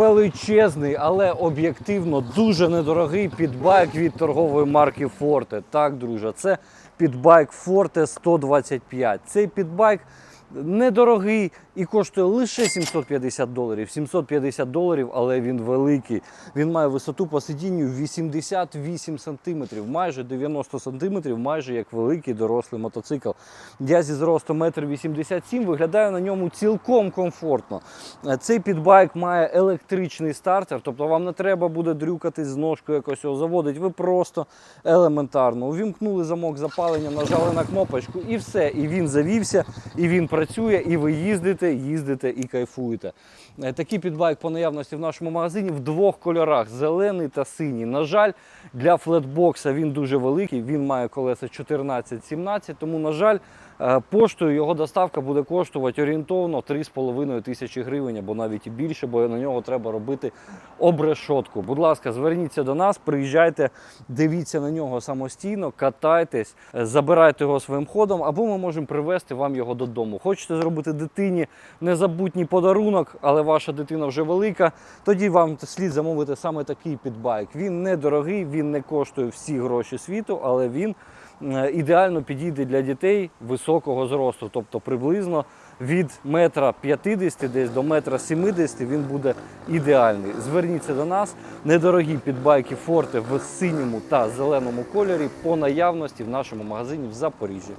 величезний, але об'єктивно дуже недорогий підбайк від торгової марки Forte. Так, друже, це підбайк Forte 125. Цей підбайк недорогий і коштує лише 750 доларів. 750 доларів, але він великий. Він має висоту по сидінню 88 сантиметрів, майже 90 сантиметрів, майже як великий дорослий мотоцикл. Я зі зростом 1,87 м виглядаю на ньому цілком комфортно. Е, Цей підбайк має електричний стартер, тобто вам не треба буде дрюкати з ножкою якось його заводити. Ви просто елементарно увімкнули замок запалення, нажали на кнопочку і все. І він завівся, і він працює, і ви їздите, їздите і кайфуєте. Е, Такий підбайк по наявності в нашому магазині в двох кольорах: зелений та синій. На жаль, для флетбокса він дуже великий. Він має колеса 14-17, тому, на жаль, е, поштою його доставка буде коштувати орієнтовно 3,5 тисячі гривень або навіть і більше, бо на нього треба робити обрешотку. Будь ласка, зверніться до нас, приїжджайте, дивіться на нього самостійно, катайтесь, е, забирайте його своїм ходом, або ми можемо привезти вам його додому. Хочете зробити дитині незабутній подарунок, але ваша дитина вже велика, тоді вам слід замовити саме такий підбайк. Він недорогий, він не коштує всі гроші світу, але він е, ідеально підійде для дітей високого зросту, тобто приблизно від метра 50 десь до метра 70 він буде ідеальний. Зверніться до нас. Недорогі підбайки Форте в синьому та зеленому кольорі по наявності в нашому магазині в Запоріжжі.